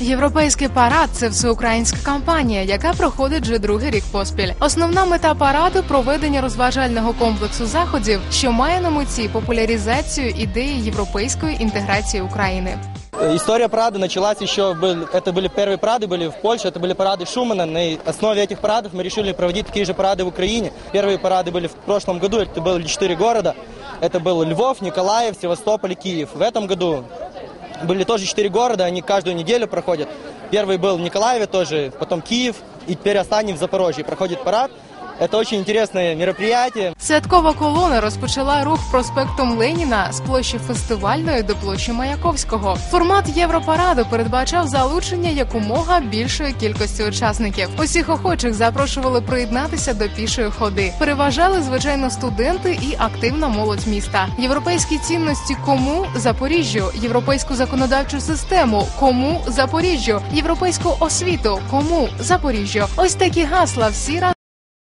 Європейський парад це всеукраїнська кампанія, яка проходить вже другий рік поспіль. Основна мета параду проведення розважального комплексу заходів, що має на меті популяризацію ідеї європейської інтеграції України. Э, История парада началась еще, был- это были первые парады, были в Польше, это были парады Шумана. На основе этих парадов мы решили проводить такие же парады в Украине. Первые парады были в прошлом году, это были четыре города. Это был Львов, Николаев, Севастополь и Киев. В этом году были тоже четыре города, они каждую неделю проходят. Первый был в Николаеве тоже, потом Киев, и теперь останний в Запорожье. Проходит парад. Это очень интересное мероприятие. Святкова колона розпочала рух проспектом Леніна з площі фестивальної до площі Маяковського. Формат Європараду передбачав залучення якомога більшої кількості учасників. Усіх охочих запрошували приєднатися до пішої ходи. Переважали звичайно студенти і активна молодь міста. Європейські цінності кому Запоріжжю, європейську законодавчу систему кому Запоріжжю, європейську освіту кому Запоріжжю. Ось такі гасла всі